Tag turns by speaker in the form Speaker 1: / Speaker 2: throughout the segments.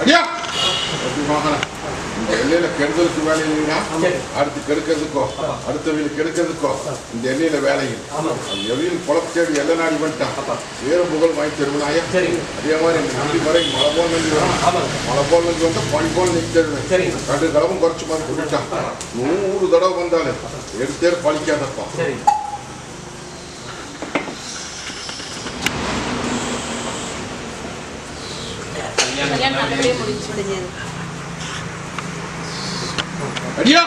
Speaker 1: அடியா. இந்த எல்லையில கெடுதலுக்கு வேலை இல்லைன்னா அடுத்து கெடுக்கிறதுக்கோ அடுத்த கெடுக்கிறதுக்கோ இந்த எல்லையில வேலை இல்லை. அந்த எவ்வளவு குழப்ப தேடி எல்லை நாடி வந்துட்டான். வேறு புகழ் வாங்கி தருவனாயா? அதே மாதிரி இந்த நம்பி வரை மழை போல் நம்பி வரும். மழை போல் நம்பி வந்தா பனி போல் நிற்க தருவேன்
Speaker 2: சரிங்க.
Speaker 1: கடு குறைச்சு மாதிரி சொல்லிட்டான். நூறு தடவை வந்தாலும் எடுத்தே பழிக்காதப்பா.
Speaker 2: சரிங்க
Speaker 3: கல்யாணம் நல்லபடியா
Speaker 1: அடியா!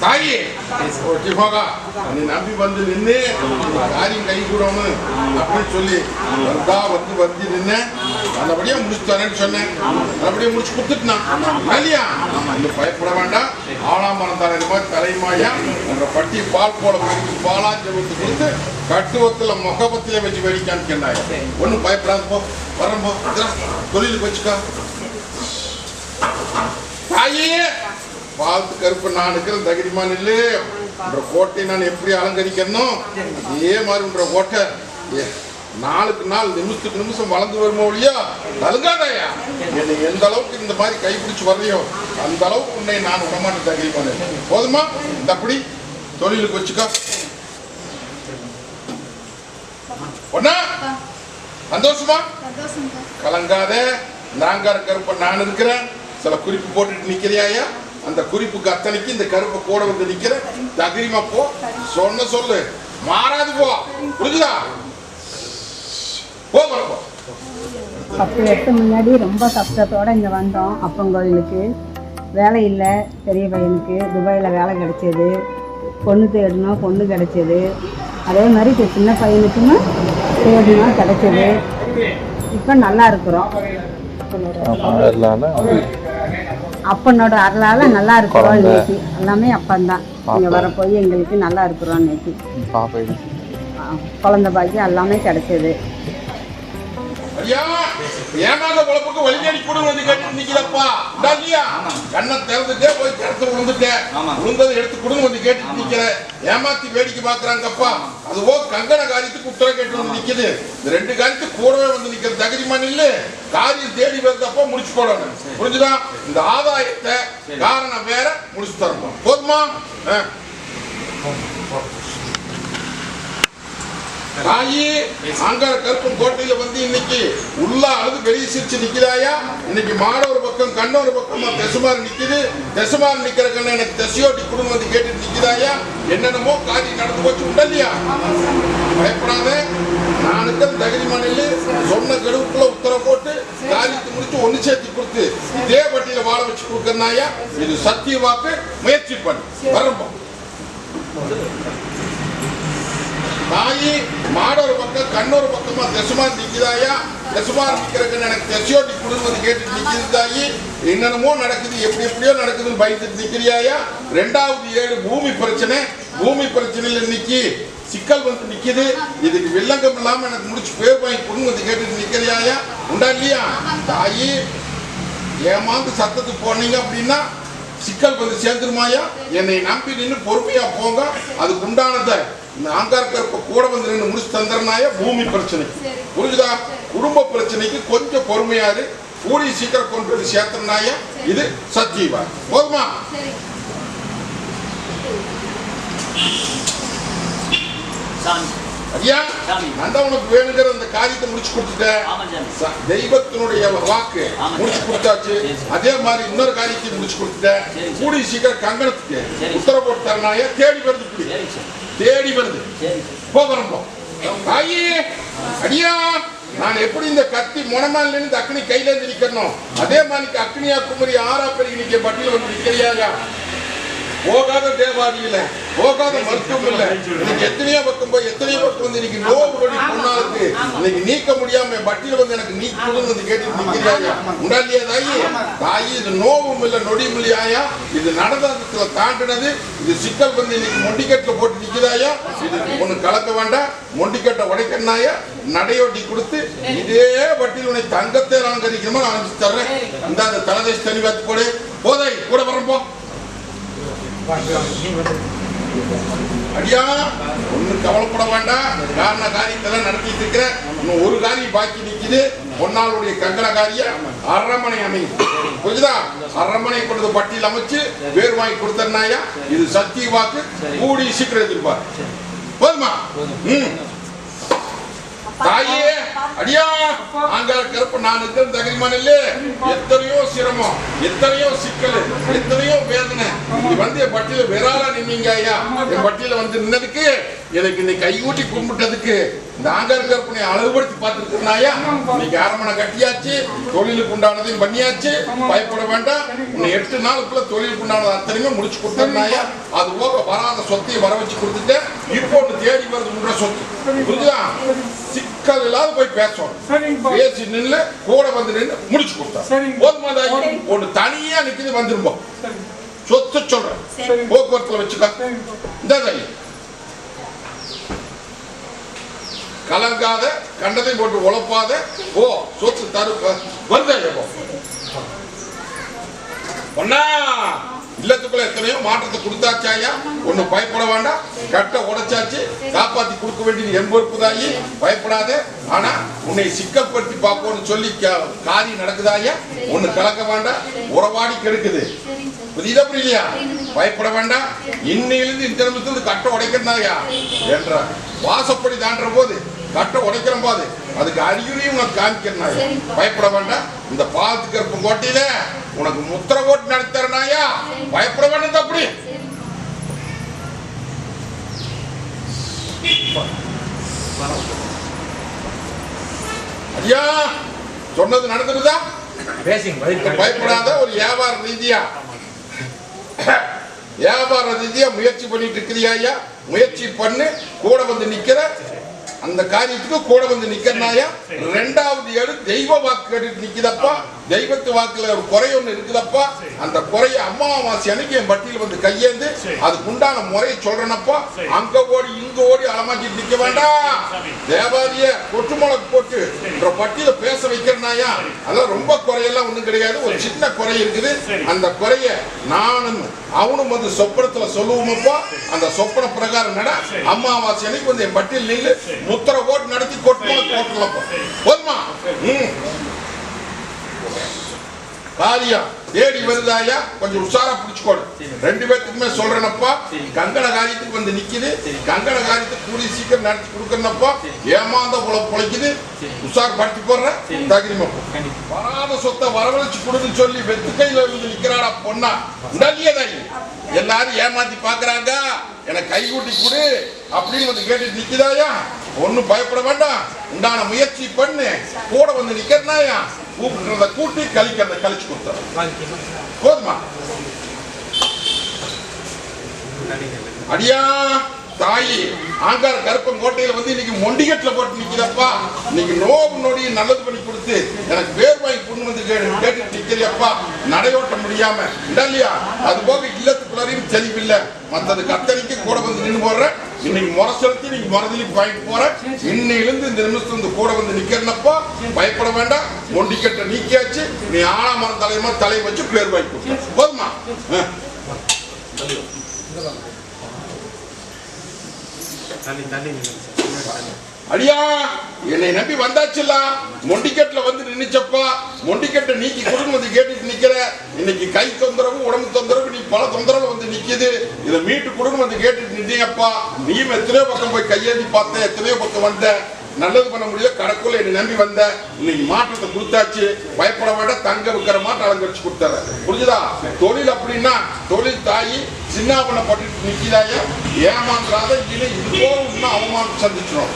Speaker 1: தாயி! ஓகே போகா. நீ நம்பி வந்து நின்று காரியம் கை கூடணும் அப்படின்னு சொல்லி வந்தா வந்து வந்து நின்று நல்லபடியா முடிச்சு தரேன்னு சொன்னேன். நல்லபடியா முடிச்சு கொடுத்துட்டான். இல்லையா? இன்னும் பயப்பட வேண்டாம். ஆளாமரம் தலை மாதிரி தலைமாயா. அந்த பட்டி பால் போல கொடுத்து பாலாஞ்சல் ஊத்து கொடுத்து கட்டுவத்துல முகபத்திலே வச்சு வெடிக்கான்னு கேட்டாங்க ஒன்றும் பயப்படாது போ. வரேன் போ. இதெல்லாம் தொழிலுக்கு வச்சுக்கோ. தாயே பார்த்து கருப்பு நான் இருக்கிற தகிரிமா நில்லு? உன்ற கோட்டை நான் எப்படி அலங்கரிக்கணும்? அதே மாதிரி உன்ற கோட்டை. நாளுக்கு நாள் நிமிஷத்துக்கு நிமிஷம் வளர்ந்து வருமோ இல்லையா நலுங்காதாயா? என்னை எந்த அளவுக்கு இந்த மாதிரி கைப்பிடிச்சு வர்றியோ அந்த அளவுக்கு உன்னை நான் தகிரிமா நில்லு. போதுமா? இந்த அப்படி தொழிலுக்கு வச்சுக்கோ. ஒன்னா சந்தோஷமா? கலங்காத. நாங்க கருப்ப நான் இருக்கிறேன். சில குறிப்பு போட்டுட்டு நிக்கிறியாயா அந்த குறிப்புக்கு அத்தனைக்கு இந்த கருப்பை கூட வந்து நிக்கிற தகிரிமா போ. சொன்ன சொல்லு. மாறாது போ. புரிஞ்சுதா? போ போ
Speaker 4: பத்து வருஷம் முன்னாடி ரொம்ப கஷ்டத்தோடு இங்கே வந்தோம். அப்பன் கோயிலுக்கு வேலை இல்லை பெரிய பையனுக்கு துபாயில் வேலை கிடைச்சது. பொண்ணு தேடினோம் பொண்ணு கிடைச்சது. அதே மாதிரி இப்போ சின்ன பையனுக்குமே தேடினோம் கிடைச்சது. இப்போ நல்லா இருக்கிறோம். அப்பனோட அருளால் நல்லா இருக்கிறோம் இன்னைக்கு. எல்லாமே அப்பந்தான் இங்கே வர போய் எங்களுக்கு நல்லா இருக்கிறோம் ஆ, குழந்தை பாக்கியம் எல்லாமே கிடைச்சது.
Speaker 1: ஐயா ஏமாந்த குழப்புக்கு வழிநடி கூட வந்து கேட்டு நிக்கிறப்பா? இல்லையா கண்ணை திறந்துட்டே போய் திறந்து விழுந்துட்டேன் விழுந்ததை எடுத்து கொடுங்க வந்து கேட்டு நிக்கிற. ஏமாத்தி வேடிக்கை பாக்குறாங்கப்பா அதுவோ கங்கண காரியத்துக்கு உத்தர கேட்டு வந்து நிக்குது. இந்த ரெண்டு காரியத்துக்கு கூடவே வந்து நிக்கிற தகுதிமா நில்லு. காரியம் தேடி வருதப்போ முடிச்சு போடணும். புரிஞ்சுதா? இந்த ஆதாயத்தை காரணம் வேற முடிச்சு தரணும். போதுமா. தாயி ஆங்கார கருப்பும் கோட்டையில வந்து இன்னைக்கு உள்ள அழுது வெளியே சிரிச்சு நிக்கிறாயா? இன்னைக்கு மாட ஒரு பக்கம் கண்ண ஒரு பக்கமா தெசுமாறு நிக்குது. தெசுமாறு நிக்கிற கண்ண எனக்கு தெசையோட்டி குடும்பம் வந்து கேட்டுட்டு நிக்கிறாயா? என்னென்னமோ காரியம் நடந்து போச்சு உண்டல்லையா பயப்படாத. நானுக்கும் தகுதி மண்ணில் சொன்ன கடுவுக்குள்ள உத்தரவு போட்டு காரியத்தை முடிச்சு ஒன்னு சேர்த்து கொடுத்து இதே வட்டியில வாழ வச்சு கொடுக்கறனாயா? இது சத்திய வாக்கு முயற்சி பண்ணு. வரம்பா. தாயி மாடொரு பக்கம் கண்ணொரு பக்கமா தசுமார் நிக்குதாயா? தசுமார் நிக்கிறதுக்கு எனக்கு தசியோட்டி குடும்பம் கேட்டு நிக்குது தாயி என்னென்னமோ நடக்குது எப்படி எப்படியோ நடக்குதுன்னு பயந்துட்டு நிக்கிறியாயா? ரெண்டாவது ஏழு பூமி பிரச்சனை. பூமி பிரச்சனையில நிக்கி சிக்கல் வந்து நிக்குது. இதுக்கு வில்லங்கம் இல்லாம எனக்கு முடிச்சு பேர் வாங்கி கொடுங்க வந்து கேட்டு நிக்கிறியாயா? உண்டா இல்லையா? தாயி ஏமாந்து சத்தத்துக்கு போனீங்க அப்படின்னா சிக்கல் வந்து சேர்ந்துருமாயா? என்னை நம்பி நின்று பொறுமையா போங்க. அதுக்கு உண்டானதை இந்த ஆங்கார் கருப்பை கூட வந்து நின்று முடிச்சு தந்துறனாயா பூமி பிரச்சனை. புரிஞ்சுதா? குடும்ப பிரச்சனைக்கு கொஞ்சம் பொறுமையாரு கூடிய சீக்கிரம் கொண்டு போய் சேர்த்தனாயா இது சத்தியவா போதுமா? ஐயா உனக்கு வேணுங்கிற அந்த காரியத்தை முடிச்சு கொடுத்துட்டேன்
Speaker 2: ஆமா சாமி.
Speaker 1: ச- தெய்வத்தினுடைய வாக்கு. முடிச்சு கொடுத்தாச்சு. அதே மாதிரி இன்னொரு காரியத்தை முடிச்சு கொடுத்துட்டேன். கூடி சீக்கிரம் கங்கணத்துக்கு. உத்தரவு போட்டு தரனாய தேடி வருது தேடி வருது.
Speaker 2: சரி சார்
Speaker 1: போகிறோம் அடியா நான் எப்படி இந்த கத்தி முனமால இருந்து அக்னி கையில இருந்து நிக்கணும்? அதே மாதிரி அக்னியா குமரி ஆறா பெருகி நிக்க பட்டியல் வந்து நிக்கிறியாயா போகாத தேவாதி இல்லை. போகாத மருத்துவம் இல்லை. இன்னைக்கு எத்தனையோ பக்கம் போய் எத்தனையோ பக்கம் வந்து இன்னைக்கு நோவு நொடி பொண்ணாருக்கு இன்னைக்கு நீக்க முடியாம பட்டியல வந்து எனக்கு நீக்கணும்னு வந்து கேட்டு நிக்கிறாயா உண்டாலியா தாயி தாயி இது நோவும் இல்லை நொடியும் இல்லையாயா இது நடந்ததுல தாண்டினது. இது சிக்கல் வந்து இன்னைக்கு மொண்டிக்கட்டில் போட்டு நிக்கிறாயா இது ஒண்ணு கலக்க வேண்டாம். மொண்டிக்கட்டை உடைக்கணாயா நடையோட்டி கொடுத்து இதே வட்டியில் உன்னை தங்கத்தை அலங்கரிக்கணுமா நான் தர்றேன். இந்த அந்த தலதேஷ் தனி பார்த்து போடு போதை கூட வரப்போ அடியா ஒன்றும் கவலைப்பட வேண்டாம். காரண காரியத்தெல்லாம் நடத்திட்டு இருக்கிற இன்னும் ஒரு காரியம் பாக்கி நிக்குது. பொன்னாளுடைய கங்கண காரியம் அரண்மனை அமையும். புரியுதா அரண்மனை கொண்டு பட்டியல் அமைச்சு வேறு வாங்கி கொடுத்தனாயா இது சத்திய வாக்கு. கூடி சீக்கிரம் எதிர்பார் போதுமா? ம். தாயே அடியா ஆங்கால கருப்பு நான் இருக்கிற தகுதிமான இல்ல எத்தனையோ சிரமம் எத்தனையோ சிக்கல் எத்தனையோ வேதனை. நீ வந்து என் பட்டியல விராலா நின்னீங்க ஐயா? என் பட்டியல வந்து நின்னதுக்கு எனக்கு இன்னைக்கு கையூட்டி கும்பிட்டதுக்கு இந்த ஆங்கார கருப்பனை அழகுபடுத்தி பார்த்துருக்கா இன்னைக்கு அரமனை கட்டியாச்சு தொழிலுக்கு உண்டானதையும் பண்ணியாச்சு. பயப்பட வேண்டாம். உன்னை எட்டு நாளுக்குள்ள தொழிலுக்கு உண்டானது அத்தனையுமே முடிச்சு கொடுத்தாயா அது போக வராத சொத்தையும் வர வச்சு கொடுத்துட்டேன். இப்போ தேடி வருது முன்ற சொத்து. புரிஞ்சுதான் சிக்கல் இல்லாத போய் பேசணும். பேசி நின்று கூட வந்து நின்று முடிச்சு கொடுத்தா.
Speaker 2: சரிங்க.
Speaker 1: போதுமா தாயி ஒன்று தனியா நிக்குது வந்துருப்போம் சொத்து சொல்றேன். போக்குவரத்துல வச்சுக்க. இந்த கலங்காத கண்டதை போட்டு உழப்பாத ஓ சொத்து தரு வந்தாய போ ஒன்னா இல்லத்துக்குள்ள எத்தனையோ மாற்றத்தை கொடுத்தாச்சாயா? ஒண்ணு பயப்பட வேண்டாம். கட்ட உடைச்சாச்சு. காப்பாத்தி கொடுக்க வேண்டியது என் பொறுப்பு பயப்படாத. ஆனா உன்னை சிக்கப்படுத்தி பார்ப்போம்னு சொல்லி கா- காரியம் நடக்குதாயா? ஒண்ணு கலக்க வேண்டாம். உறவாடி கெடுக்குது. புரியுதா புரியலையா? பயப்பட வேண்டாம். இன்னையிலிருந்து இந்த நிமிஷத்துல கட்ட உடைக்கிறதாயா என்ற வாசப்படி தாண்டுற போது கட்ட உடைக்கிற போது. அதுக்கு அறிகுறியும் உனக்கு காமிக்கிறனாயா? பயப்பட வேண்டாம். இந்த பாத்து கருப்பு கோட்டையில உனக்கு முத்திர ஓட்டு நடத்துறனாயா? பயப்பட வேண்டாம் அப்படி ஐயா சொன்னது நடந்துருதா பயப்படாத ஒரு வியாபார ரீதியா. வியாபார ரீதியா முயற்சி பண்ணிட்டு இருக்கிறியா ஐயா? முயற்சி பண்ணு கூட வந்து நிக்கிற. அந்த காரியத்துக்கு கூட வந்து நிக்கிறனாயா? ரெண்டாவது ஏடு தெய்வ வாக்கு கேட்டு நிக்குதப்பா. தெய்வத்து வாக்குல ஒரு குறை ஒண்ணு இருக்குதப்பா அந்த குறைய அமாவாசை அன்னைக்கு என் பட்டியல வந்து கையேந்து அதுக்கு உண்டான முறையை சொல்றேனப்பா. அங்க ஓடி இங்க ஓடி அலமாட்டிட்டு நிக்க வேண்டாம். தேவாரிய கொட்டு மிளகு போட்டு இந்த பட்டியல பேச வைக்கிறனாயா? அதெல்லாம் ரொம்ப குறையெல்லாம் ஒண்ணும் கிடையாது. ஒரு சின்ன குறை இருக்குது. அந்த குறைய நானும் அவனும் வந்து சொப்பனத்துல சொல்லுவோமப்பா. அந்த சொப்பன பிரகாரம் நட. அமாவாசை அன்னைக்கு வந்து என் பட்டியல் நில்லு. முத்திர ஓட்டு நடத்தி கொட்டு மிளகு போட்டுலப்பா போதுமா? ம். காரியம் தேடி வருதாயா? கொஞ்சம் உஷாரா பிடிச்சுக்கோடு ரெண்டு பேர்த்துக்குமே சொல்றேனப்பா. கங்கண காரியத்துக்கு வந்து நிக்குது. கங்கண காரியத்துக்கு கூடி சீக்கிரம் நடத்தி கொடுக்கறனப்பா. ஏமாந்த புல பொழைக்குது. உஷார் படுத்தி போடுற. தகிரிமா வராத சொத்தை வரவழைச்சு கொடுன்னு சொல்லி வெத்து கையில இருந்து நிக்கிறாடா பொண்ணா? உடலியதாய் எல்லாரும் ஏமாத்தி பாக்குறாங்க. எனக்கு கை கூட்டி கொடு. அப்படின்னு வந்து கேட்டு நிக்குதாயா? ஒண்ணும் பயப்பட வேண்டாம். உண்டான முயற்சி பண்ணு. கூட வந்து நிக்கிறனாயா? கூப்பிடுறத கூட்டி கழிக்கிறத கழிச்சு கொடுத்துற போதுமா? அடியா? தாயி ஆங்கார கருப்பன் கோட்டையில வந்து இன்னைக்கு மொண்டிகட்டில் போட்டு நிக்கிறப்பா இன்னைக்கு நோவு நொடி நல்லது பண்ணி கொடுத்து எனக்கு பேர் வாங்கி கொண்டு வந்து கேட்டு நிக்கிறியப்பா. நடையோட்ட முடியாம இல்லையா அது போக இல்லத்துக்குள்ளாரையும் தெளிவில்லை. மற்றது அத்தனைக்கு கூட வந்து நின்று போடுறேன். இன்னைக்கு முறை செலுத்தி நீங்க முறதிலிக்கு வாங்கிட்டு போறேன். இன்னையிலிருந்து இந்த நிமிஷத்துல வந்து கூட வந்து நிக்கிறனப்போ. பயப்பட வேண்டாம். மொண்டிக்கட்டை நீக்கியாச்சு. நீ ஆழமரம் தலையமா தலையை வச்சு பேர் வாங்கி கொடுத்த போதுமா அடியா என்னை நம்பி வந்தாச்சுல்ல? மொண்டிக்கட்டில் வந்து நின்னுச்சப்பா. மொண்டிக்கட்டை நீக்கி கொடுன்னு வந்து கேட்டுட்டு நிக்கிற இன்னைக்கு கை தொந்தரவு உடம்பு தொந்தரவு நீ பல தொந்தரவு வந்து நிக்குது. இதை மீட்டு கொடுன்னு வந்து கேட்டுட்டு நின்னீங்கப்பா. நீயும் எத்தனையோ பக்கம் போய் கையேந்தி பார்த்தேன் எத்தனையோ பக்கம் வந்தேன். நல்லது பண்ண முடியல கடக்குள்ள என்னை நம்பி வந்த. இன்னைக்கு மாற்றத்தை கொடுத்தாச்சு. பயப்பட வேண்டாம் தங்க விற்கிற மாற்றம் அலங்கரிச்சு கொடுத்தாரு புரிஞ்சுதா? தொழில் அப்படின்னா தொழில் தாயி சின்னாபனப்பட்டு நிக்கிறாயா ஏமாந்துடாத இல்லை இது போல இன்னும் அவமானம் சந்திச்சிடும்.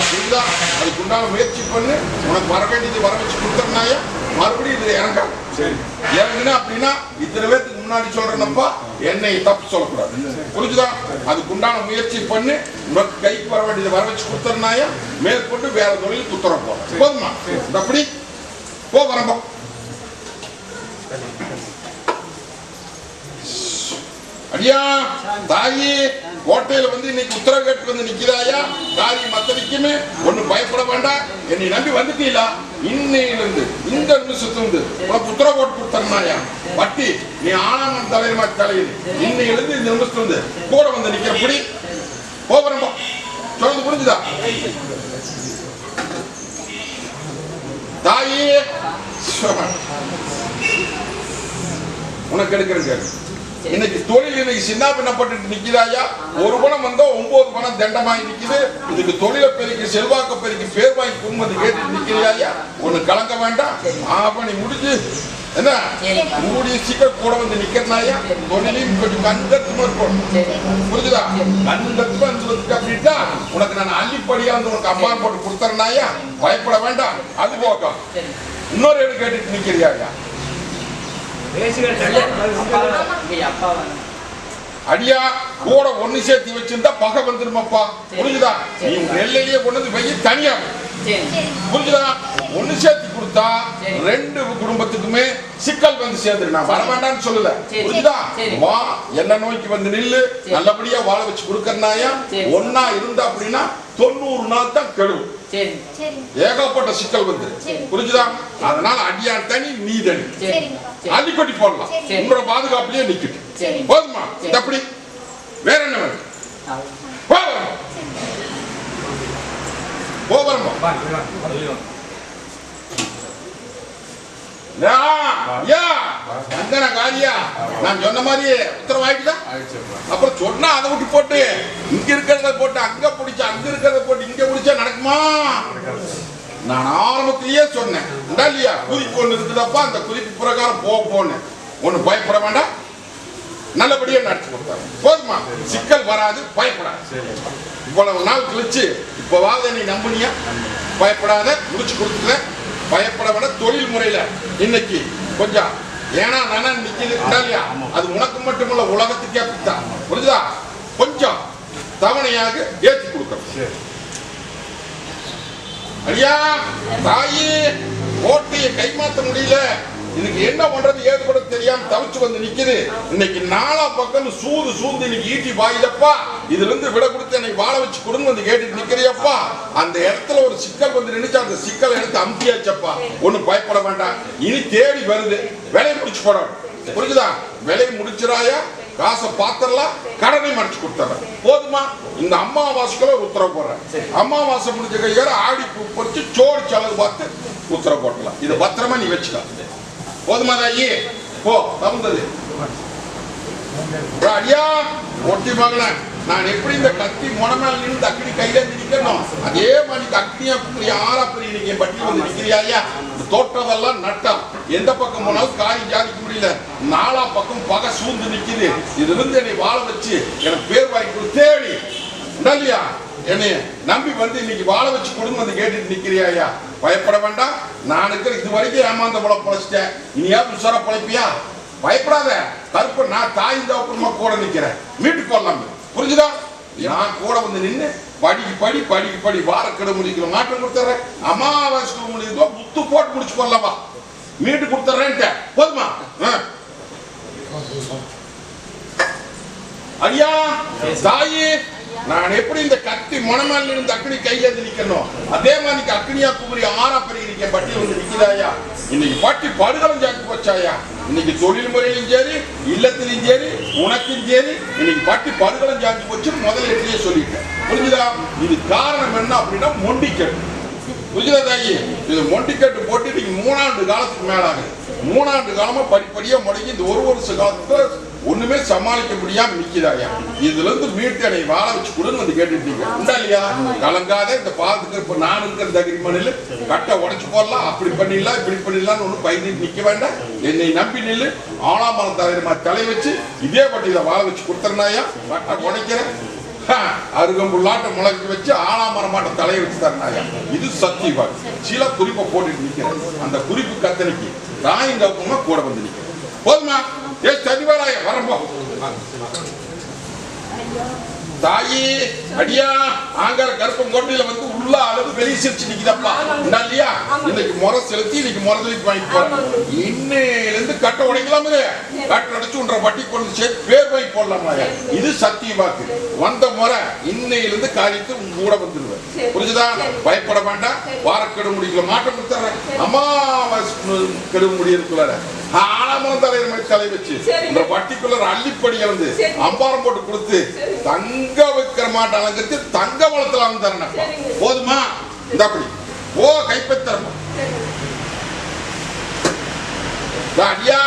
Speaker 1: புரியுதா அதுக்கு உண்டான முயற்சி பண்ணு. உனக்கு வர வேண்டியது வர வச்சு கொடுத்தனாயா மறுபடியும் இதுல இறங்க சரி. இறங்குனா அப்படின்னா இத்தனை பேத்துக்கு முன்னாடி சொல்றேனப்பா என்னை தப்பு சொல்லக்கூடாது. புரிஞ்சுதா? அதுக்கு உண்டான முயற்சி பண்ணு உனக்கு கைக்கு வர வேண்டியது வர வச்சு கொடுத்தனாயா மேற்கொண்டு வேற தொழில் குத்துற போறேன் போதுமா? அப்படி? போ வரம்போ. அடியா தாயி கோட்டையில வந்து இன்னைக்கு உத்தரகேட்டு வந்து நிக்கிறாயா? காரியம் மத்தனைக்குமே. ஒண்ணு பயப்பட வேண்டாம். என்னை நம்பி வந்துட்டீங்களா? இன்னையிலிருந்து இந்த நிமிஷத்துலேருந்து உனக்கு உத்தரவு போட்டு கொடுத்தனாயா வட்டி நீ ஆனாமன் தலைமா தலையில் இன்னையிலிருந்து இந்த நிமிஷத்துலேருந்து கூட வந்து நிக்கிறபடி போகிறோம் சொல்லுங்க புரிஞ்சுதா? தாயே. உனக்கு எடுக்கிறேன் இன்னைக்கு தொழில் இன்னைக்கு சின்ன பின்னப்பட்டு நிக்கிறாயா? ஒரு பணம் வந்தா ஒன்பது பணம் தண்டமாகி நிக்குது. இதுக்கு தொழிலை பெருக்கி செல்வாக்க பெருக்கி பேர் வாங்கி குடும்பத்தை கேட்டு நிக்கிறாயா? ஒண்ணு கலங்க வேண்டாம். ஆபணி முடிஞ்சு. என்ன? கூடிய சீக்கிரம் கூட வந்து நிக்கிறனாயா? தொழிலையும் கொஞ்சம் கண்கத்துமா இருக்கணும். புரிஞ்சுதா? கண்கத்துமா இருந்ததுக்கு அப்படின்னா உனக்கு நான் அள்ளிப்படியா வந்து உனக்கு அம்மா போட்டு கொடுத்தறனாயா? பயப்பட வேண்டாம். அது போக்கம் இன்னொரு கேட்டுட்டு நிக்கிறியாயா? அடியா கூட ஒண்ணு சேர்த்து வச்சிருந்தா பகை வந்துருமாப்பா. புரிஞ்சுதா? நீ நெல்லையே கொண்டு வந்து வெயி தனியா. புரிஞ்சுதா? ஒண்ணு சேர்த்து கொடுத்தா ரெண்டு குடும்பத்துக்குமே சிக்கல் வந்து சேர்ந்துரு. நான் வர வேண்டாம்னு சொல்லல. புரிஞ்சுதா? வா என்ன நோய்க்கு வந்து நில்லு. நல்லபடியா வாழ வச்சு கொடுக்கறனாயா? ஒன்னா இருந்தா அப்படின்னா தொண்ணூறு நாள் தான் கெடுவும் ஏகப்பட்ட சிக்கல் வந்து. புரிஞ்சுதா? அதனால அடியான் தனி நீ தனி.
Speaker 3: சரிங்க.
Speaker 1: அள்ளி கொட்டி போடலாம். உங்களோட பாதுகாப்புலயே நிக்கட்டும்
Speaker 3: சரி.
Speaker 1: போதுமா? இது அப்படி வேற என்ன வேணும்? போகிறோம் போகிறோம்
Speaker 5: வா, இங்க வா, தள்ளி வா.
Speaker 1: அங்கன காரியா? நான் சொன்ன மாதிரி உத்தரவாயிட்டா அப்புறம் சொன்னா அதை விட்டு போட்டு இங்க இருக்கிறத போட்டு அங்க பிடிச்சு அங்க இருக்கிறத போட்டு இங்க பிடிச்சா நடக்குமா? நான் ஆரம்பத்திலேயே சொன்னேன். இல்லையா? குறிப்பு ஒண்ணு இருக்குதப்பா? அந்த குறிப்பு பிரகாரம் போக போன்னு. ஒண்ணு பயப்பட வேண்டாம். நல்லபடியா நடத்தி கொடுத்தாங்க போதுமா? சிக்கல் வராது பயப்படாது. இவ்வளவு நாள் கழிச்சு இப்போவாவது நீ நம்புனியா? பயப்படாத முடிச்சு கொடுத்துக்கிறேன் பயப்பட வேண்டாம். தொழில் முறையில இன்னைக்கு கொஞ்சம் ஏன்னா நானா உண்டா இல்லையா அது உனக்கு மட்டுமல்ல உலகத்துக்கே அப்படித்தான். புரிஞ்சுதா? கொஞ்சம் தவணையாக ஏற்றி கொடுக்கணும். ஐயா தாயி ஓட்டையை கைமாத்த முடியல. இதுக்கு என்ன பண்றது ஏது கூட தெரியாம தவிச்சு வந்து நிக்குது. இன்னைக்கு நாலா பக்கம் சூது சூந்து இன்னைக்கு ஈட்டி பாயுதப்பா இதுல இருந்து விட கொடுத்து என்னை வாழ வச்சு கொடுன்னு வந்து கேட்டு நிக்கிறியப்பா. அந்த இடத்துல ஒரு சிக்கல் வந்து நினைச்சு அந்த சிக்கலை எடுத்து அமுத்தியாச்சப்பா ஒண்ணும் பயப்பட வேண்டாம். இனி தேடி வருது. விலை முடிச்சு போறோம் புரிஞ்சுதா? விலை முடிச்சிராயா காசை பாத்திரலாம். கடனை மறைச்சு கொடுத்துறேன். போதுமா? இந்த அம்மாவாசைக்குள்ள ஒரு உத்தரவு போடுறேன். அம்மாவாசை முடிஞ்ச கையோட ஆடி பூ பறிச்சு சோறு செலவு பார்த்து உத்தரவு போட்டலாம் இதை பத்திரமா நீ வச்சுக்கலாம் போதுமா தாயி போ தகுந்தது அடியா ஒட்டி மகளே நான் எப்படி இந்த கத்தி முனமேல நின்று அக்னி கையில நிற்கணும்? அதே மாதிரி அக்னியா புரிய ஆறா புரிய நீங்க பட்டி வந்து நிக்கிறியா ஐயா தோற்றதெல்லாம் நட்டம். எந்த பக்கம் போனாலும் காய் ஜாதிக்க முடியல நாலா பக்கம் பகை சூழ்ந்து நிற்கிது இதுல இருந்து என்னை வாழ வச்சு எனக்கு பேர் வாங்கி கொடுத்தேடி. இல்லையா என்னைய நம்பி வந்து இன்னைக்கு வாழ வச்சு கொடுங்க வந்து கேட்டுட்டு நிக்கிறியா ஐயா? பயப்பட வேண்டாம். நான் இருக்கிற இது வரைக்கும் ஏமாந்த போல பொழைச்சிட்டேன். இனியாவது உசார பொழைப்பியா? பயப்படாத. கருப்பு நான் தாய் தகப்பனமா கூட நிக்கிறேன். மீட்டு கொள்ளலாம் புரிஞ்சுதா? நான் கூட வந்து நின்னு படிக்கு படி படிக்கு படி வாரக்கடை முடிக்கிற மாற்றம் கொடுத்துறேன். அமாவாசைக்கு முடியுதோ புத்து போட்டு முடிச்சு கொள்ளவா மீட்டு கொடுத்துறேன்ட்ட போதுமா. ஐயா தாயி? நான் எப்படி இந்த கத்தி மணமேல இருந்து அக்னி கையில நிக்கணும் அதே மாதிரி அக்னியா குமரி ஆறா பெருகி பட்டி வந்து நிக்கிறாயா இன்னைக்கு பட்டி படுகளம் ஜாக்கு போச்சாயா? இன்னைக்கு தொழில் முறையிலும் சரி இல்லத்திலும் சரி உனக்கும் சரி. இன்னைக்கு பட்டி படுகளம் ஜாக்கி போச்சு முதல்ல எப்படியே சொல்லிட்டேன். புரிஞ்சுதா? இது காரணம் என்ன அப்படின்னா மொண்டிக்கட்டு. புரியுதா தாயி? இது மொண்டிக்கட்டு போட்டு இன்னைக்கு மூணாண்டு காலத்துக்கு மேலாகுது. மூணாண்டு காலமா படிப்படியா முடங்கி இந்த ஒரு வருஷ காலத்துல ஒண்ணுமே சமாளிக்க முடியாம நிக்கிறாயா? இதுல இருந்து மீட்டு என்னை வாழ வச்சு கொடுன்னு வந்து கேட்டுட்டீங்க. உண்டா இல்லையா? கலங்காத இந்த பாத்துக்கு இப்ப நான் இருக்கிற தகிரி மண்ணில் கட்டை உடைச்சு போடலாம் அப்படி பண்ணிடலாம் இப்படி பண்ணிடலாம்னு ஒண்ணு பயந்துட்டு நிக்க வேண்டாம். என்னை நம்பி நில்லு. ஆனாமரம் தவிர தலை வச்சு இதே பட்டியல வாழ வச்சு கொடுத்துறனாயா? கட்டை உடைக்கிறேன். அருகம்புள்ளாட்ட முளைக்க வச்சு ஆலாமரம் மாட்ட தலையை வச்சு தரணாயா இது சத்தியவாதி சில குறிப்பை போட்டுட்டு நிக்கிறேன். அந்த குறிப்பு கத்தனைக்கு தாயும் கப்பமா கூட வந்து நிக்கிறேன். போதுமா? ஏ சதிவாராய வரம்போ தாயி அடியா ஆங்கார கருப்பம் கொண்டையில வந்து உள்ள அளவு வெளியே சிரிச்சு நிக்குதப்பா. இல்லையா? இன்னைக்கு முறை செலுத்தி இன்னைக்கு முறை செலுத்தி வாங்கி போறேன் இன்னையில இருந்து கட்டை உடைக்கலாமே. கட்டை உடைச்சு உன்ற வட்டி கொண்டு சேர்த்து பேர் வாங்கி போடலாமா? இது சத்திய வாக்கு. வந்த முறை இன்னையில இருந்து காரியத்தை உங்க கூட வந்துடுவேன் புரிஞ்சுதா? பயப்பட வேண்டாம். வார முடிக்கல மாற்றம் கொடுத்துறேன். அம்மாவாசை கெடு முடியிருக்குள்ள ஆனா ஆலமரம் தலைவர் மாதிரி தலை வச்சு இந்த பர்டிகுலர் அள்ளிப்படி வந்து அம்பாரம் போட்டு கொடுத்து தங்க வைக்கிற மாட்டை அலங்கரித்து தங்க வளத்துல தரேனப்பா போதுமா? இந்த அப்படி ஓ கைப்பற்றப்பா அடியா.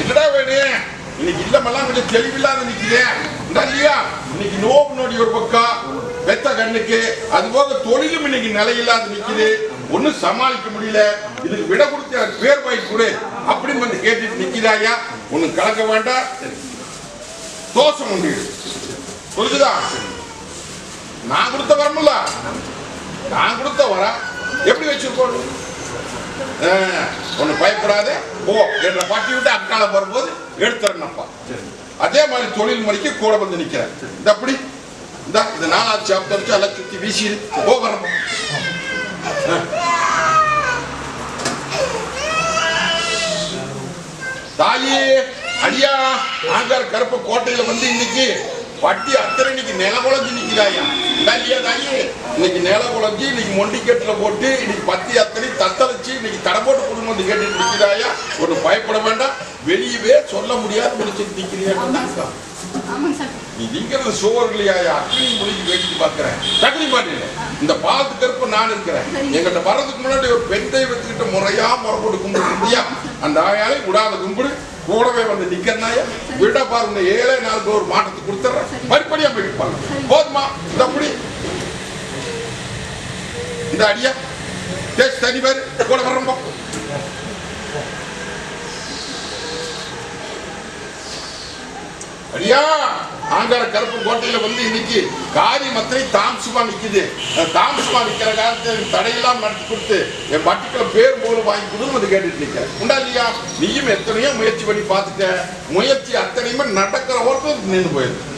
Speaker 1: என்னடா வேணும் இன்னைக்கு இல்லமெல்லாம் கொஞ்சம் தெளிவில்லாத நிக்கிறேன் இல்லையா? இன்னைக்கு நோவு நொடி ஒரு பக்கம் வெத்த கண்ணுக்கு. அது போக தொழிலும் இன்னைக்கு நிலையில்லாத நிக்குது. ஒண்ணும் சமாளிக்க முடியல. இதுக்கு விட கொடுத்து பேர் வாங்கி கொடு அப்படின்னு வந்து கேட்டுட்டு நிக்கிறாயா ஒண்ணும் கலக்க வேண்டாம். தோசம் உண்டு. புரிஞ்சுதா? நான் கொடுத்த வரமில்ல. நான் கொடுத்த வர எப்படி வச்சிருக்கோம் ஒன்று பயப்படாத போ என்ற பாட்டி விட்டு அக்கால வரும்போது எடுத்துறேன்னப்பா அதே மாதிரி தொழில் முறைக்கு கூட வந்து நிற்கிறேன் இந்த அப்படி இந்த இந்த நாலாவது சாப்டர் வச்சு எல்லாம் சுற்றி வீசி போ வரப்பா தாயே அடியா ஆங்கார் கருப்பு கோட்டையில வந்து இன்னைக்கு பட்டி அத்தனை இன்னைக்கு நில குழஞ்சு நிக்கிறாயா இல்லையா தாயே இன்னைக்கு நில குழஞ்சு இன்னைக்கு மொண்டிக்கட்டுல போட்டு இன்னைக்கு பத்தி அத்தனை தத்தளிச்சு இன்னைக்கு தடை போட்டு கொடுங்க வந்து கேட்டு நிக்கிறாயா ஒரு பயப்பட வேண்டாம். வெளியவே சொல்ல முடியாது
Speaker 3: ஆமாங்க சார்.
Speaker 1: நீ திங்கிறது சோறு இல்லையா அக்னி முடிஞ்சு வேடிக்கை பார்க்கிறேன். தகுதி மாட்டேன் இந்த பாத்து கருப்பு நான் இருக்கிறேன். எங்கிட்ட வர்றதுக்கு முன்னாடி ஒரு பெண் தெய்வத்துக்கிட்ட முறையா முறை போட்டு கும்பிடுறியா அந்த ஆயாலை விடாத கும்பிடு. கூடவே வந்து நிக்கிறனாயா விட பாருங்க ஏழை நாளுக்கு ஒரு மாற்றத்தை கொடுத்துட்றேன். படிப்படியா போயிருப்பாங்க போதுமா? இந்த அப்படி இந்த அடியா. தேய்ச்சி தனி பேர். கூட வர்றோம்பா ஐயா ஆங்கார கருப்பு கோட்டையில வந்து இன்னைக்கு காரி மத்திரை தாம்சுமா நிக்குது. தாம்சுமா நிக்கிற காலத்தில் தடையெல்லாம் நடத்தி கொடுத்து என் பட்டிக்குள்ள பேர் மூலம் வாங்கி கொடுன்னு வந்து கேட்டுட்டு நிக்கிறேன் உண்டா இல்லையா? நீயும் எத்தனையோ முயற்சி பண்ணி பார்த்துட்ட. முயற்சி அத்தனையுமே நடக்கிற ஓரத்தில் நின்று போயிடுது.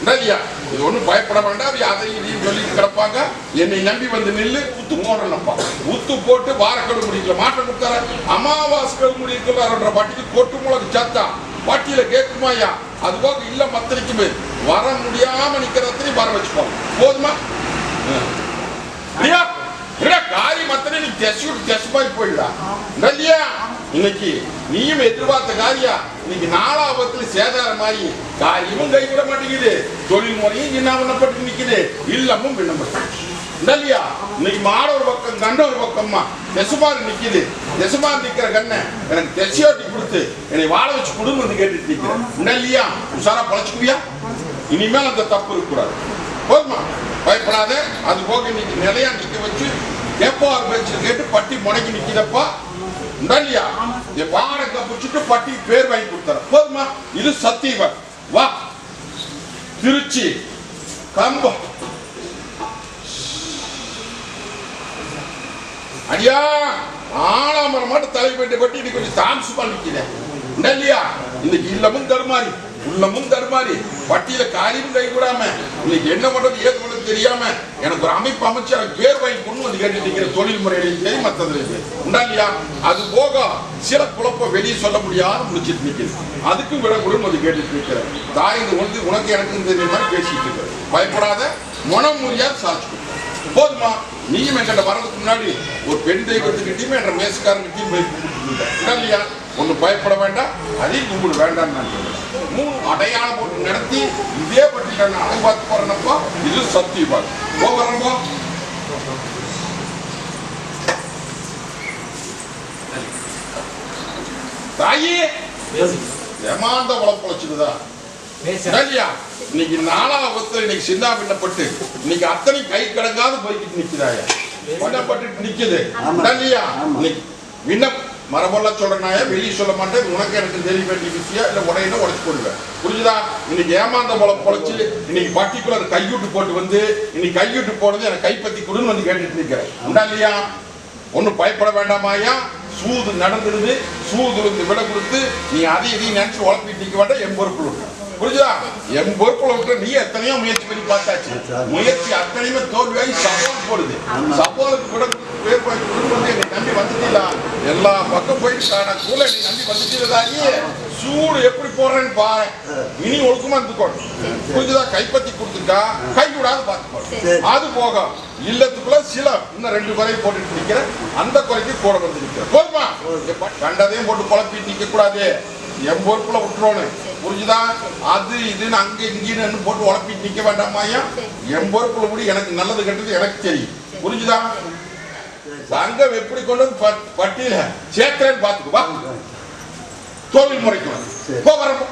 Speaker 1: இல்லையா? இது ஒன்றும் பயப்பட வேண்டாம். அதையும் இதையும் சொல்லிட்டு கிடப்பாங்க. என்னை நம்பி வந்து நில்லு உத்து போடணும்ப்பா உத்து போட்டு வாரக்கடு முடிக்கல. மாற்றம் கொடுத்தார. அமாவாசை முடிக்கல பட்டிக்கு கொட்டு முளக்கு சத்தா கேட்குமா ஐயா? அது போக இல்ல மத்தனைக்குமே. வர முடியாம நிக்கிறதையும் வர வச்சுப்போம் போதுமா? இல்லையா இல்லையா காரி மத்தனை நீ தெசு தெசுமாய் போயிடா இல்லையா? இன்னைக்கு நீயும் எதிர்பார்த்த காரியா? இன்னைக்கு நாலாபத்துல சேதாரமாயி காரியமும் கைவிட மாட்டேங்குது. தொழில் முறையும் பண்ணப்பட்டு நிக்குது. இல்லமும் விண்ணப்பட்டு இல்லையா இன்னைக்கு மாட ஒரு பக்கம் கண்ட ஒரு பக்கம்மா. நெசுமாறு நிக்குது. நெசுமாறு நிக்கிற கண்ணை எனக்கு தெசியோட்டி கொடுத்து என்னை வாழ வச்சு கொடுன்னு வந்து கேட்டுட்டு நிக்கிறேன் இல்லையா உஷாரா பழச்சுக்குவியா? இனிமேல் அந்த தப்பு இருக்கக்கூடாது. போதுமா? பயப்படாத. அது போக இன்னைக்கு நிலையா நிக்க வச்சு எப்போ பேச்சு கேட்டு பட்டி முடங்கி நிக்கிறப்பா இல்லையா என் பாடத்தை பிடிச்சிட்டு பட்டி பேர் வாங்கி கொடுத்தாரு போதுமா? இது சத்தியவன் வா. திருச்சி. கம்பம். அடியா ஆலாமரம் மட்டும் தலை போயிட்டு பட்டி இன்னைக்கு கொஞ்சம் தாமசமா பண்ணிக்கிறேன் இல்லையா இன்னைக்கு இல்லமும் தருமாறி உள்ளமும் தருமாறி பட்டியல காரியம் கை கூடாம இன்னைக்கு என்ன பண்றது ஏது பண்றது தெரியாம எனக்கு ஒரு அமைப்பு அமைச்சு எனக்கு பேர் வாங்கி கொண்டு வந்து கேட்டுட்டு தொழில் முறையிலையும் சரி மத்ததுலையும் சரி. உண்டா இல்லையா அது போக சில குழப்பம் வெளியே சொல்ல முடியாத முடிச்சிட்டு நிற்கிறது அதுக்கும் விட கொடுன்னு வந்து கேட்டுட்டு நிக்கிறேன் தாய் இது வந்து உனக்கு எனக்கு தெரியுமா பேசிட்டு இருக்கிறேன். பயப்படாத மனம் முடியாது சாட்சி போதுமா? நீயும் என்கிட்ட வர்றதுக்கு முன்னாடி ஒரு பெண் தெய்வத்துக்கிட்டையும் என்ற மேசுக்காரங்கிட்டையும் போய் கும்பிட்டு இல்லையா? ஒன்றும் பயப்பட வேண்டாம் அதையும் கும்பிடு வேண்டாம்னு நான் சொல்றேன். மூணு அடையாளம் போட்டு நடத்தி இதே பற்றி நான் அடை பார்த்து போறேனப்பா. இது சத்தியபாடு போ வரம்போ தாயே ஏமாந்த உழப்பு பொழைச்சுதுதா
Speaker 5: பேச
Speaker 1: சரியா இன்னைக்கு நாலாவது இன்னைக்கு சின்ன பின்னப்பட்டு இன்னைக்கு அத்தனை கை கடங்காத போய்கிட்டு நிக்கிறாயா பண்ணப்பட்டு நிக்குது. இன்னைக்கு விண்ணப் மரபெல்லாம் சொல்றனாயா வெளியே சொல்ல மாட்டேன். உனக்கு எனக்கு தெரிய வேண்டிய விஷயம் இல்ல உடையினா உடைச்சு போடுவேன். புரிஞ்சுதா? இன்னைக்கு ஏமாந்த போல பொழைச்சு இன்னைக்கு பர்டிகுலர் கையூட்டு போட்டு வந்து இன்னைக்கு கையூட்டு போடுறது எனக்கு கைப்பத்தி கொடுன்னு வந்து கேட்டுட்டு நிக்கிறேன். உண்டா இல்லையா? ஒன்றும் பயப்பட வேண்டாமாயா சூது நடந்துருது சூது இருந்து விட கொடுத்து நீ அதை இதையும் நினைச்சு உழப்பிட்டு நிக்க வேண்டாம் என் பொறுப்புல விட்டு புரிஞ்சுதா? என் பொறுப்புல விட்டு நீ எத்தனையோ முயற்சி பண்ணி பார்த்தாச்சு. முயற்சி அத்தனையுமே தோல்வியாகி சவால் போடுது. சவாலுக்கு கொடுத்து பேர் போய் வந்து என்னை நம்பி வந்துட்டீங்களா? எல்லா பக்கம் போயிட்டு காண கூட நீ நம்பி வந்துட்டீங்கதாகி சூடு எப்படி போடுறேன்னு பாரு. இனி ஒழுக்கமா இருந்துக்கணும் புரிஞ்சுதா? கைப்பத்தி கொடுத்துட்டா கை விடாது பார்த்துக்கணும் அது போக இல்லத்துக்குள்ள சில இன்னும் ரெண்டு குறை போட்டுட்டு நிக்கிறேன். அந்த குறைக்கு கூட வந்து நிக்கிறேன். போதுமா? கண்டதையும் போட்டு குழப்பிட்டு நிக்க கூடாது என் பொறுப்புல விட்டுறோன்னு புரிஞ்சுதா? அது இதுன்னு அங்க இங்கன்னு போட்டு உழப்பிட்டு நிக்க வேண்டாமாயா என் பொறுப்புல விட எனக்கு நல்லது கெட்டது எனக்கு தெரியும். புரிஞ்சுதா? சங்கம் எப்படி கொண்டு வந்து பட்- பட்டியல சேர்க்கிறேன்னு பாத்துக்கு வா. கோவில் முறைக்கணும் போ வரப்போ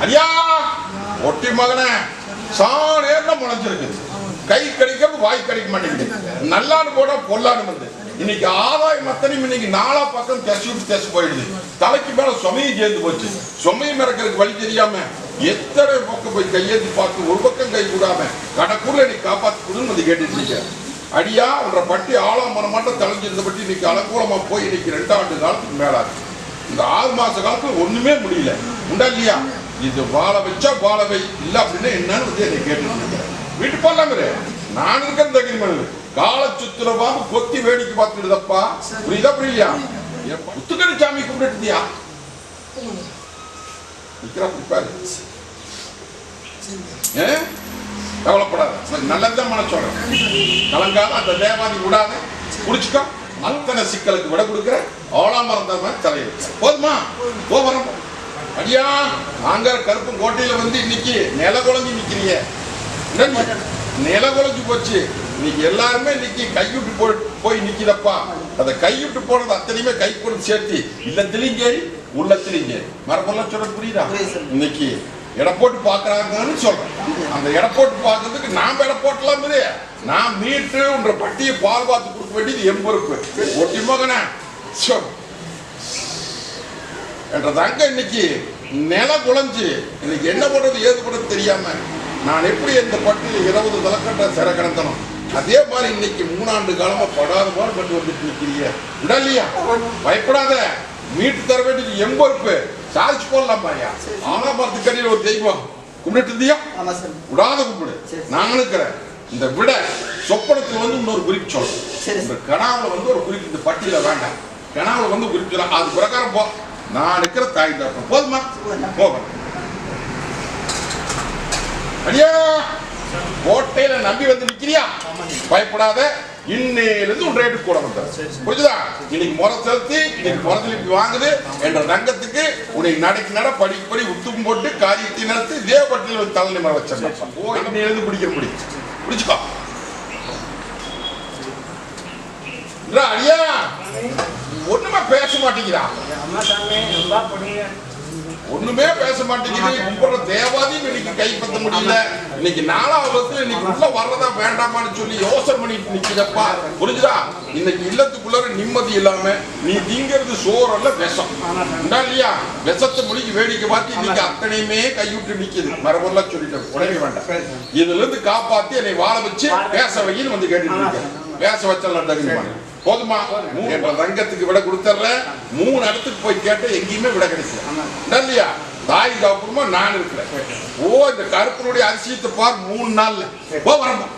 Speaker 1: ஐயா ஒட்டி மகனே சாணேர்ல முளைஞ்சிருக்கு கை கடிக்கிறது வாய் கடிக்க மாட்டேங்குது. நல்லான்னு போட பொல்லான்னு வந்து இன்னைக்கு ஆதாயம் அத்தனையும் இன்னைக்கு நாலா பக்கம் தேசி விட்டு தேசி போயிடுது. தலைக்கு மேல சுமையும் சேர்ந்து போச்சு. சுமையும் இறக்கிறதுக்கு வழி தெரியாம எத்தனை பக்கம் போய் கையேந்தி பார்த்து ஒரு பக்கம் கை கூடாம கடக்குள்ள நீ காப்பாத்தி கொடுன்னு வந்து கேட்டுட்டு இருக்க அடியா என்ற பட்டி ஆழமரம் மட்டும் தலைஞ்சிருந்த பட்டி இன்னைக்கு அலங்கூலமா போய் இன்னைக்கு ரெண்டாண்டு காலத்துக்கு மேலாச்சு இந்த ஆறு மாச காலத்துல ஒண்ணுமே முடியல. உண்டா இல்லையா? இது வாழ வச்சா வாழவை இல்ல அப்படின்னா என்னன்னு வந்து என்னை கேட்டுட்டு இருக்கேன். வீட்டு போடலாமே நான் இருக்கிற தகுதி மனு கால சுத்துல பாம்பு கொத்தி வேடிக்கை பார்த்துடுதப்பா புரியுதா புரியலையா? புத்துக்கடி சாமி கும்பிட்டுட்டியா? நிக்கிறா பிடிப்பாரு ஏ கவலைப்படாத. நல்லதுதான் மன சொல்றேன் அந்த தேவாதி விடாத. குடிச்சுக்கோ. அத்தனை சிக்கலுக்கு விட கொடுக்குற ஓலாமரம் தான் தலையை போதுமா? போ வரோம். அடியா நாங்க கருப்பு கோட்டையில வந்து இன்னைக்கு நில குழஞ்சி நிக்கிறீங்க? நில குழஞ்சி போச்சு. இன்னைக்கு எல்லாருமே இன்னைக்கு கைவிட்டு போய் போய் நிக்குதப்பா அந்த கைவிட்டு போனது அத்தனையுமே கை கொடுத்து சேர்த்து. இல்லத்திலையும் சரி உள்ளத்திலையும் சரி மரபெல்லாம் சொல்ல புரியுதா. இன்னைக்கு எடை போட்டு பாக்குறாங்கன்னு சொல்றேன். அந்த எடை போட்டு பார்க்கறதுக்கு நாம எடை போட்டலாம் இது நான் மீட்டு உன்ற பட்டியை பால் பார்த்து கொடுக்க வேண்டியது என் பொறுப்பு. ஒட்டி மகனே. சோ. என்ற தங்க இன்னைக்கு நில குழஞ்சு இன்னைக்கு என்ன பண்றது ஏது பண்றது தெரியாம நான் எப்படி இந்த பட்டியல் இருபது தலைக்கட்ட சிற கிடந்தனும் அதே மாதிரி இன்னைக்கு மூணாண்டு காலமா படாத பாடுபட்டு வந்துட்டு நிக்கிறீங்க விடா இல்லையா பயப்படாத. மீட்டு தர வேண்டியது என் பொறுப்பு. சாதிச்சு போடலாம் ஐயா ஆனா பார்த்து கடையில் ஒரு தெய்வம். கும்பிட்டு இருந்தியா? விடாத கும்பிடு. நான் இருக்கிறேன். இந்த விட சொப்பனத்துல வந்து இன்னொரு குறிப்பு சொல்றேன்
Speaker 2: சரி.
Speaker 1: இந்த கனாவுல வந்து ஒரு குறிப்பு இந்த பட்டியல வேண்டாம். கனாவுல வந்து குறிப்பு அது பிரகாரம் போ. நான் இருக்கிற தாய் தரப்பேன் போதுமா? போகிறேன் அடியா! கோட்டையில நம்பி வந்து நிக்கிறியா? பயப்படாத. இன்னையிலிருந்து உன் ரேட்டு கூட வந்தார் புரிஞ்சுதா? இன்னைக்கு முறை செலுத்தி இன்னைக்கு முறை செலுத்தி வாங்குது என்ற ரங்கத்துக்கு உன்னை நடைக்கு நட படிக்கு படி உத்தும் போட்டு காரியத்தை நடத்தி தேவப்பட்டியில் வந்து தலைமை மரம் வச்சிருந்தேன் ஓ இன்னையிலிருந்து பிடிக்க முடி. பிடிச்சுக்கோ இல்ல, அடியா ஒண்ணுமே பேச மாட்டேங்கிறா. ஒண்ணுமே பேச மாட்டேங்குது. கும்பிடுற தேவாதையும் இன்னைக்கு கைப்பற்ற முடியல. இன்னைக்கு நாலாவது இன்னைக்கு உள்ள வர்றதா வேண்டாமான்னு சொல்லி யோசனை பண்ணிட்டு நிக்கிறப்பா புரிஞ்சுதா? இன்னைக்கு இல்லத்துக்குள்ளார நிம்மதி இல்லாம நீ திங்கிறது சோறல்ல விஷம். இல்லையா? விஷத்தை மொழிக்கு வேடிக்கை பார்த்து இன்னைக்கு அத்தனையுமே கைவிட்டு நிக்குது. மரபெல்லாம் சொல்லிட்டேன். உடனே வேண்டாம். இதுல இருந்து காப்பாத்தி என்னை வாழ வச்சு பேச வையின்னு வந்து கேட்டுட்டு இருக்கேன். பேச வச்சலாம் தகுதி போதுமா? என்ற ரங்கத்துக்கு விட கொடுத்துட்றேன் மூணு இடத்துக்கு போய் கேட்ட எங்கேயுமே விட கிடைக்கல. இல்லையா? தாய் காப்புமா நான் இருக்கிறேன். ஓ இந்த கருப்பனுடைய அதிசயத்தை பார் மூணு நாள்ல. போ வரணும்